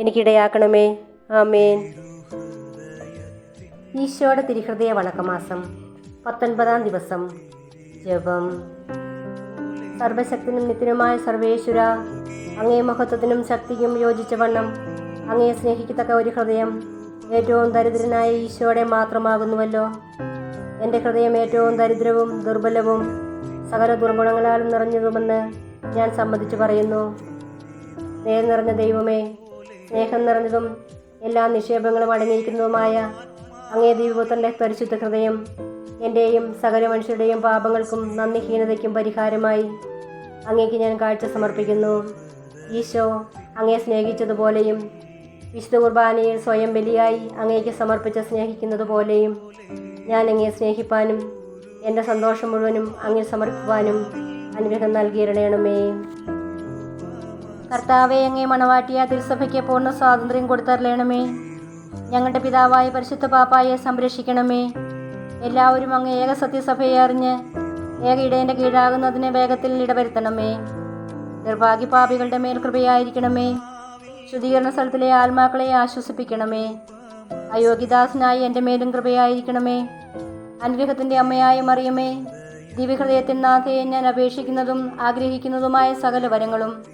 എനിക്കിടയാക്കണമേ. ആമേൻ. ഈശോയുടെ തിരുഹൃദയ വണക്കമാസം പത്തൊൻപതാം ദിവസം. ജപം. സർവശക്തിനും നിത്യനുമായ സർവേശ്വര അങ്ങേ മഹത്വത്തിനും ശക്തിക്കും യോജിച്ച വണ്ണം അങ്ങയെ സ്നേഹിക്കത്തക്ക ഒരു ഹൃദയം ഏറ്റവും ദരിദ്രനായ ഈശോയുടെ മാത്രമാകുന്നുവല്ലോ. എന്റെ ഹൃദയം ഏറ്റവും ദരിദ്രവും ദുർബലവും സകല ദുർഗുണങ്ങളാലും നിറഞ്ഞതുമെന്ന് ഞാൻ സമ്മതിച്ചു പറയുന്നു. നേർ നിറഞ്ഞ ദൈവമേ സ്നേഹം നിറഞ്ഞതും എല്ലാ നിക്ഷേപങ്ങളും അടങ്ങിയിരിക്കുന്നതുമായ അങ്ങേ ദൈവപുത്രന്റെ പരിശുദ്ധ ഹൃദയം എന്റെയും സകല മനുഷ്യരുടെയും പാപങ്ങൾക്കും നന്ദിഹീനതയ്ക്കും പരിഹാരമായി അങ്ങേക്ക് ഞാൻ കാഴ്ച സമർപ്പിക്കുന്നു. ഈശോ അങ്ങേ സ്നേഹിച്ചതുപോലെയും വിശുദ്ധ കുർബാനയിൽ സ്വയം ബലിയായി അങ്ങേക്ക് സമർപ്പിച്ച് സ്നേഹിക്കുന്നത് പോലെയും ഞാൻ അങ്ങേ സ്നേഹിപ്പാനും എന്റെ സന്തോഷം മുഴുവനും അങ്ങിൽ സമർപ്പിക്കുവാനും അനുഗ്രഹം നൽകിയിരണമേ കർത്താവെ അങ്ങേ മണവാട്ടിയ തിരുസഭയ്ക്ക് പൂർണ സ്വാതന്ത്ര്യം കൊടുത്തറിയണമേ ഞങ്ങളുടെ പിതാവായ പരിശുദ്ധ പാപ്പായെ സംരക്ഷിക്കണമേ. എല്ലാവരും അങ്ങ് ഏക സത്യസഭയെ അറിഞ്ഞ് ഏക ഇടേന്റെ കീഴാകുന്നതിന് വേഗത്തിൽ ഇടവരുത്തണമേ. നിർഭാഗ്യപാപികളുടെ മേൽ കൃപയായിരിക്കണമേ. ശുദ്ധീകരണ സ്ഥലത്തിലെ ആത്മാക്കളെ ആശ്വസിപ്പിക്കണമേ. അയോഗ്യദാസനായി എന്റെ മേലും കൃപയായിരിക്കണമേ. അനുഗ്രഹത്തിന്റെ അമ്മയായ മറിയമേ ദിവ്യഹൃദയത്തിൻ നാഥയെ ഞാൻ അപേക്ഷിക്കുന്നതും ആഗ്രഹിക്കുന്നതുമായ സകല വരങ്ങളും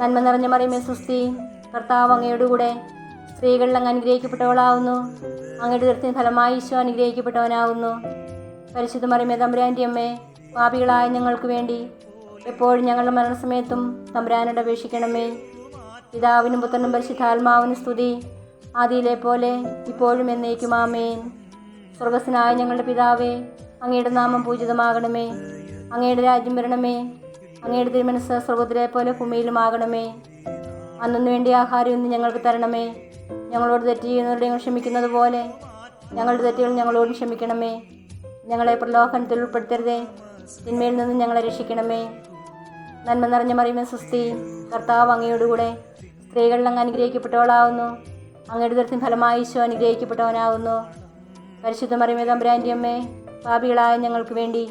നന്മ നിറഞ്ഞ മറിയമേ സുസ്തി കർത്താവ് അങ്ങയുടെ കൂടെ സ്ത്രീകളിൽ അങ്ങ് അനുഗ്രഹിക്കപ്പെട്ടവളാവുന്നു. അങ്ങയുടെ തീർത്ഥ ഫലമായി ഈശോ അനുഗ്രഹിക്കപ്പെട്ടവനാവുന്നു. പരിശുദ്ധ മറിയമേ തമ്പുരാന്റെ അമ്മേ പാപികളായ ഞങ്ങൾക്ക് വേണ്ടി എപ്പോഴും ഞങ്ങളുടെ മരണസമയത്തും തമ്പുരാനോട് അപേക്ഷിക്കണമേ. പിതാവിനും പുത്രനും പരിശുദ്ധാത്മാവിനും സ്തുതി. ആദിയിലെ പോലെ ഇപ്പോഴും എന്നേക്കും ആമേൻ. സ്വർഗസ്സനായ ഞങ്ങളുടെ പിതാവേ അങ്ങയുടെ നാമം പൂജിതമാകണമേ. അങ്ങയുടെ രാജ്യം വരണമേ. അങ്ങയുടെ തിരുമനസ് സ്വർഗത്തിലെ പോലെ ഭൂമിയിലുമാകണമേ. അന്നു വേണ്ടി ആഹാരം ഇന്ന് ഞങ്ങൾക്ക് തരണമേ. ഞങ്ങളോട് തെറ്റ് ചെയ്യുന്നവരുടെ ഞങ്ങൾ ക്ഷമിക്കുന്നത് പോലെ ഞങ്ങളുടെ തെറ്റുകൾ ഞങ്ങളോട് ക്ഷമിക്കണമേ. ഞങ്ങളെ പ്രലോഭനത്തിൽ ഉൾപ്പെടുത്തരുതേ. തിന്മയിൽ നിന്ന് ഞങ്ങളെ രക്ഷിക്കണമേ. നന്മ നിറഞ്ഞ മറിയുമേ സുസ്തി കർത്താവ് അങ്ങയോടുകൂടെ സ്ത്രീകളിൽ അങ്ങ് അനുഗ്രഹിക്കപ്പെട്ടവളാവുന്നു. അങ്ങയുടെ തരത്തിൽ ഫലമായി ഈശോ അനുഗ്രഹിക്കപ്പെട്ടവനാവുന്നു. പരിശുദ്ധ മറിയമേ തമ്പുരാന്റെ അമ്മേ പാപികളായ ഞങ്ങൾക്ക് വേണ്ടി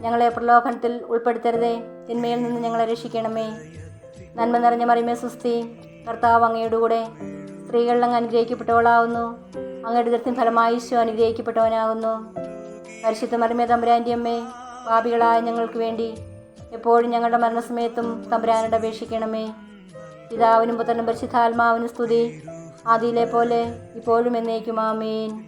ഞങ്ങളെ പ്രലോഭനത്തിൽ ഉൾപ്പെടുത്തരുതേ. തിന്മയിൽ നിന്ന് ഞങ്ങളെ രക്ഷിക്കണമേ. നന്മ നിറഞ്ഞ മറിമേ സുസ്തി കർത്താവ് അങ്ങയുടെ കൂടെ സ്ത്രീകളിൽ അങ്ങ് അനുഗ്രഹിക്കപ്പെട്ടവളാവുന്നു. അങ്ങയുടെ ദൃത്തിൻ ഫലമായി അനുഗ്രഹിക്കപ്പെട്ടവനാകുന്നു. പരിശുദ്ധ മറിമേ തമ്പുരാന്റെ അമ്മേ പാപികളായ ഞങ്ങൾക്ക് വേണ്ടി എപ്പോഴും ഞങ്ങളുടെ മരണസമയത്തും തമ്പുരാനോട് അപേക്ഷിക്കണമേ. പിതാവിനും പുത്രനും പരിശുദ്ധാത്മാവിനും സ്തുതി. ആദിയിലെ പോലെ ഇപ്പോഴും എന്നേക്കും. ആമേൻ.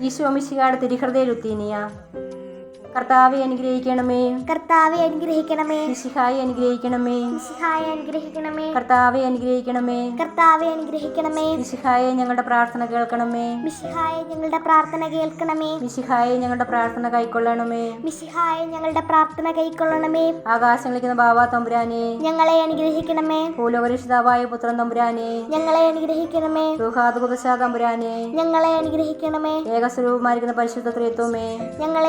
ഈശോ മിശികാട് തിരിഹൃദയ ലുത്തീനിയ കർത്താവെ അനുഗ്രഹിക്കണമേ. കർത്താവെ അനുഗ്രഹിക്കണമേ. മിശിഹായി അനുഗ്രഹിക്കണമേ. സിഹായി അനുഗ്രഹിക്കണമേ. കർത്താവെ അനുഗ്രഹിക്കണമേ. കർത്താവെ അനുഗ്രഹിക്കണമേ. മിശിഹായെ ഞങ്ങളുടെ പ്രാർത്ഥന കേൾക്കണമേ. മിശിഹായെ ഞങ്ങളുടെ പ്രാർത്ഥന കേൾക്കണമേ. മിശിഹായെ ഞങ്ങളുടെ പ്രാർത്ഥന കൈക്കൊള്ളണമേ. മിശിഹായെ ഞങ്ങളുടെ പ്രാർത്ഥന കൈക്കൊള്ളണമേ. ആകാശങ്ങളിക്കുന്ന ബാബ തമ്പുരാനെ. ഞങ്ങളെ അനുഗ്രഹിക്കണമേ. ഭൂലോകരക്ഷിതാവായ പുത്രൻ തമ്പുരാനെ. ഞങ്ങളെ അനുഗ്രഹിക്കണമേ. റുഹാദുകുദശ തമ്പുരാനെ. ഞങ്ങളെ അനുഗ്രഹിക്കണമേ. ഏകസ്വരൂപമായിരിക്കുന്ന പരിശുദ്ധ ത്രിത്വമേ. ഞങ്ങളെ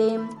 đêm.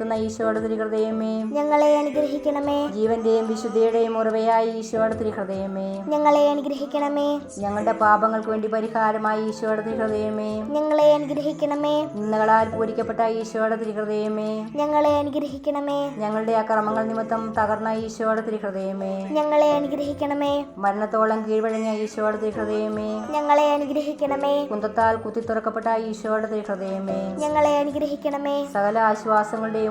ഐശ്വര്യപ്പെടുത്തുന്ന ഈശോയുടെ തിരുഹൃദയമേ. ഞങ്ങളെ അനുഗ്രഹിക്കണമേ. ജീവന്റെയും വിശുദ്ധിയുടെയും ഉറവയായി ഈശോയുടെ തിരുഹൃദയമേ. ഞങ്ങളെ അനുഗ്രഹിക്കണമേ. ഞങ്ങളുടെ പാപങ്ങൾക്ക് വേണ്ടി പരിഹാരമായി ഈശോയുടെ തിരുഹൃദയമേ. ഞങ്ങളെ അനുഗ്രഹിക്കണമേ. നിന്ദകളാൽ പൂരിക്കപ്പെട്ട ഈശോയുടെ തിരുഹൃദയമേ. ഞങ്ങളെ അനുഗ്രഹിക്കണമേ. ഞങ്ങളുടെ അക്രമങ്ങൾ നിമിത്തം തകർന്ന ഈശോയുടെ തിരുഹൃദയമേ. ഞങ്ങളെ അനുഗ്രഹിക്കണമേ. മരണത്തോളം കീഴ്വഴങ്ങിയ ഈശോയുടെ തിരുഹൃദയമേ. ഞങ്ങളെ അനുഗ്രഹിക്കണമേ. കുന്തത്താൽ കുത്തി തുറക്കപ്പെട്ട ഈശോയുടെ തിരുഹൃദയമേ. ഞങ്ങളെ അനുഗ്രഹിക്കണമേ. സകല ആശ്വാസങ്ങളുടെയും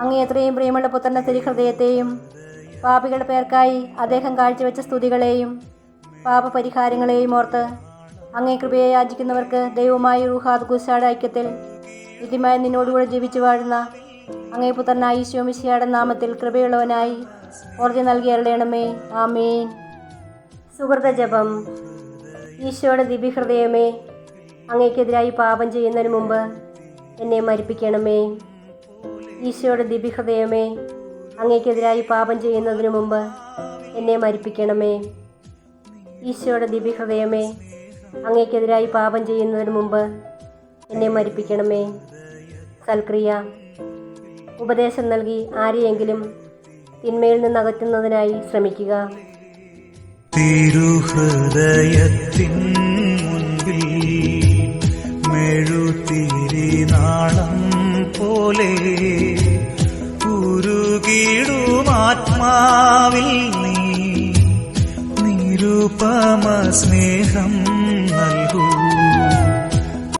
അങ്ങേ എത്രയും പ്രിയമുള്ള പുത്രന്റെ തിരുഹൃദയത്തെയും പാപികളുടെ പേർക്കായി അദ്ദേഹം കാഴ്ചവെച്ച സ്തുതികളെയും പാപപരിഹാരങ്ങളെയും ഓർത്ത് അങ്ങേ കൃപയെ യാചിക്കുന്നവർക്ക് ദൈവമായി റുഹാദ് ഗുസാഡ് ഐക്യത്തിൽ നിത്യമായി നിന്നോടുകൂടെ ജീവിച്ചു വാഴുന്ന അങ്ങേ പുത്രനായി ഈശോമിശിയുടെ നാമത്തിൽ കൃപയുള്ളവനായി ഓർജി നൽകി അരുളയണമേ ആമേൻ. സുഹൃത ജപം. ഈശോയുടെ ദിവ്യഹൃദയമേ അങ്ങേക്കെതിരായി പാപം ചെയ്യുന്നതിന് മുമ്പ് എന്നെ മരിപ്പിക്കണമേ. ഈശോയുടെ ദിവ്യഹൃദയമേ അങ്ങേക്കെതിരായി പാപം ചെയ്യുന്നതിന് മുമ്പ് എന്നെ മരിപ്പിക്കണമേ. ഈശോയുടെ ദിവ്യഹൃദയമേ അങ്ങേക്കെതിരായി പാപം ചെയ്യുന്നതിന് മുമ്പ് എന്നെ മരിപ്പിക്കണമേ. സൽക്രിയ ഉപദേശം നൽകി ആരെയെങ്കിലും തിന്മയിൽ നിന്ന് അകറ്റുന്നതിനായി ശ്രമിക്കുക. തിരുഹൃദയത്തിൻ ഉരുകിടുമാത്മാവിൽ നീ നിരുപമ സ്നേഹം